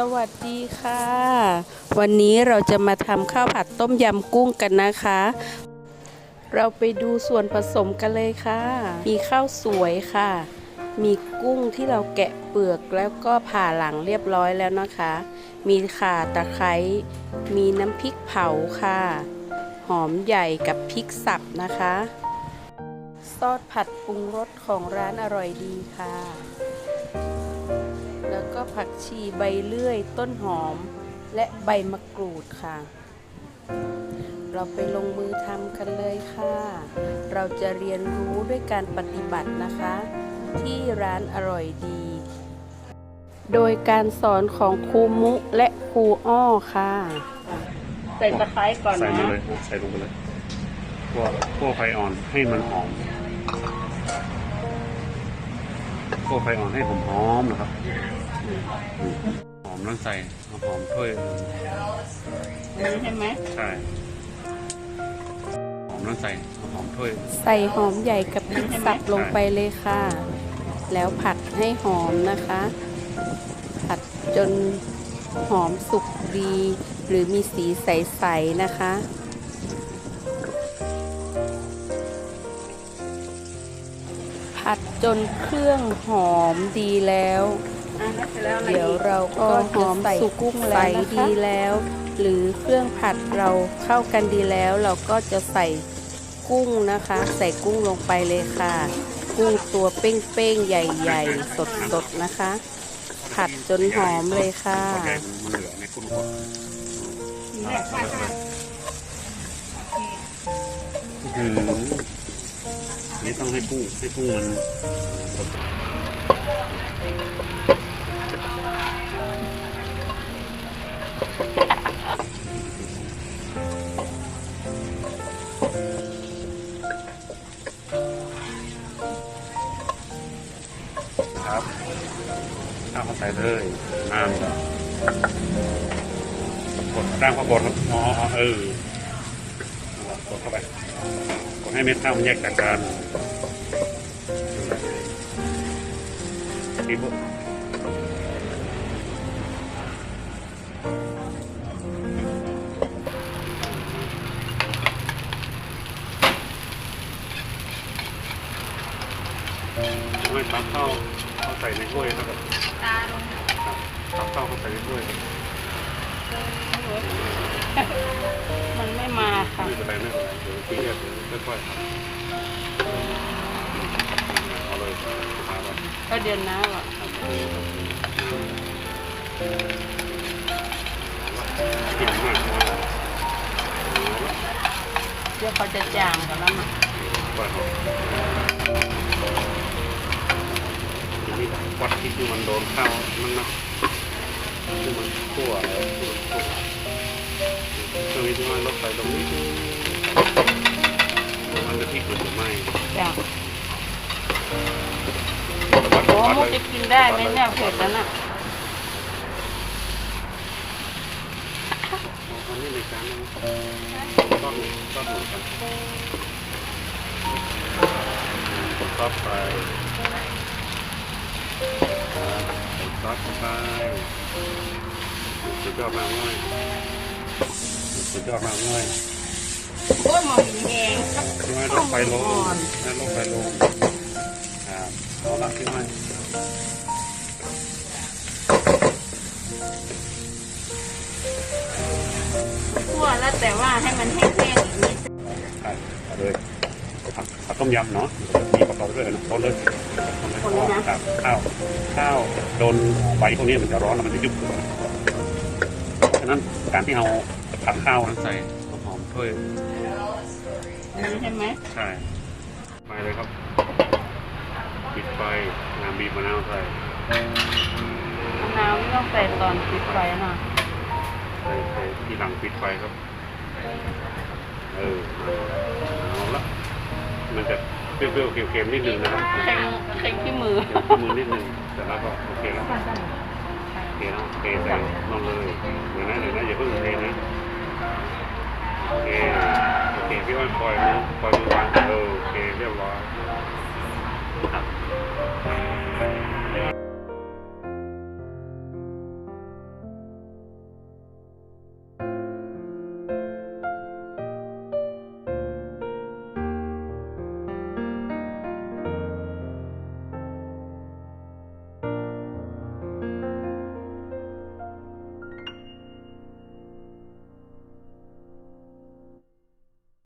สวัสดีค่ะ วันนี้เราจะมาทำข้าวผัดต้มยำกุ้งกันนะคะ เราไปดูส่วนผสมกันเลยค่ะ มีข้าวสวยค่ะ มีกุ้งที่เราแกะเปลือกแล้วก็ผ่าหลังเรียบร้อยแล้วนะคะ มีข่าตะไคร้มีน้ำพริกเผาค่ะ หอมใหญ่กับพริกสับนะคะ ซอสผัดปรุงรสของร้านอร่อยดีค่ะ แล้วก็ผักชีใบเลื่อย ต้นหอม และใบมะกรูดค่ะ เราไปลงมือทำกันเลยค่ะ เราจะเรียนรู้ด้วยการปฏิบัตินะคะ ที่ร้านอร่อยดี โดยการสอนของครูมุและครูอ้อค่ะ ใส่ตะไคร้ก่อนใส่มานะเลยใส่ลงไปเลยคั่วคั่วไฟอ่อนให้มันหอมคั่วไฟอ่อนให้หอมหอมๆนะครับ หอมแล้วใส่เอาหอมถ้วยใช่ไหมใช่หอมแล้วใส่เอาหอมถ้วย ใส่หอมใหญ่กับพริกสับลงไปเลยค่ะ แล้วผัดให้หอมนะคะ ผัดจนหอมสุกดี หรือมีสีใสๆนะคะผัดจนเครื่องหอมดีแล้ว เดี๋ยวเราก็หอมสุกกุ้งใสดีแล้ว หรือเครื่องผัดเราเข้ากันดีแล้ว เราก็จะใส่กุ้งนะคะ ใส่กุ้งลงไปเลยค่ะ กุ้งตัวเป้งๆใหญ่ๆ สดๆนะคะ ผัดจนหอมเลยค่ะพอใหญ่มันเหลือในกุ้งก่อนคือนี่ต้องให้กุ้งให้กุ้งมัน ข้าวเขาใส่เลยน้ำกดร่างข้าวบดครับอ๋อเออกดเข้าไปกดให้เม็ดข้าวมันแยกจากกันนี่พวกไม่ตักเข้า ใส่ในถ้วยนะครับตาลงตักข้าวเข้าใส่ในถ้วยมันไม่มาค่ะไม่เป็นไรไม่เป็นไรเดี๋ยวทีแรกเดี๋ยวค่อยๆทำเอาเลยพาไปก็เดือนหน้าหรอเก่งมากเลยเดี๋ยวเขาจะจางกันแล้วมั้ง ปล่อยทีนี้วัดที่ที่มันโดนข้าวมันนะที่มันคั่วแล้วที่มันคั่วตรงนี้ที่มันลดไฟตรงนี้มันจะพลิกหรือไม่จ้ะวัดโอ้วัดมุกเลยจะกินได้ไหมเนี่ยเผ็ดแล้วน่ะอันนี้ในจานนะต้อนต้อนหมูกันซอสไป ซอสไปสุดยอดมากเลยสุดยอดมากเลยโอ้ยหมอมีแหงครับพี่ไม้ลงไฟลงนั่นลงไฟลงครับเอาละพี่ไม้คั่วแล้วแต่ว่าให้มันแห้งๆอีกนิดใช่เอาเลย ผักผักต้มยำเนาะมีประกอบด้วยนะต้นเลยครับข้าวข้าวโดนไฟพวกนี้มันจะร้อนแล้วมันจะยุบตัวฉะนั้นการที่เราผัดข้าวนั้นใส่หอมถ้วยใช่ไหมใช่มาเลยครับปิดไฟน้ำบีบมะนาวใส่มะนาวไม่ต้องใส่ตอนปิดไฟนะใส่ใส่ทีหลังปิดไฟครับ เออเอาละ มันจะเปรี้ยวๆเค็มๆนิดนึงนะครับเค็งเค็งที่มือเดี๋ยวข้อมือนิดนึงแต่แล้วก็โอเคแล้วโอเคแล้วเทใส่ลงเลยเดี๋ยวนะเดี๋ยวนะอย่าเพิ่งเทนะโอเคโอเคพี่อ้อยปล่อยมือปล่อยมือวางเออโอเคเรียบร้อยครับ